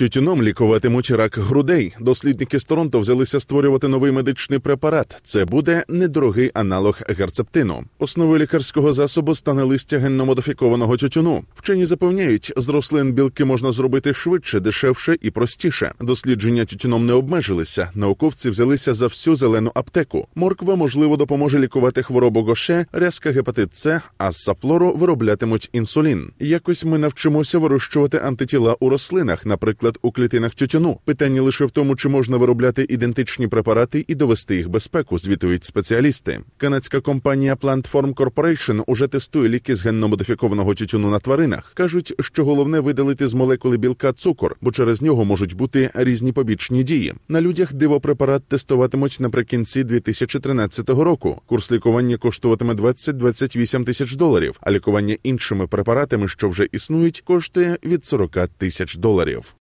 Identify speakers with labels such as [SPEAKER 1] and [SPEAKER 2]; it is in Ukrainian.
[SPEAKER 1] Тютюном лікуватимуть рак грудей. Дослідники з Торонто взялися створювати новий медичний препарат. Це буде недорогий аналог герцептину. Основою лікарського засобу стане листя генномодифікованого тютюну. Вчені запевняють, з рослин білки можна зробити швидше, дешевше і простіше. Дослідження тютюном не обмежилися. Науковці взялися за всю зелену аптеку. Морква можливо допоможе лікувати хворобу гоше, рязка гепатит С, а з саплору вироблятимуть інсулін. Якось ми навчимося вирощувати антитіла у рослинах, наприклад, у клітинах тютюну. Питання лише в тому, чи можна виробляти ідентичні препарати і довести їх безпеку, звітують спеціалісти. Канадська компанія Plantform Corporation уже тестує ліки з генно-модифікованого тютюну на тваринах. кажуть, що головне видалити з молекули білка цукор, бо через нього можуть бути різні побічні дії. На людях дивопрепарат тестуватимуть наприкінці 2013 року. Курс лікування коштуватиме 20-28 тисяч доларів, а лікування іншими препаратами, що вже існують, коштує від 40 тисяч доларів.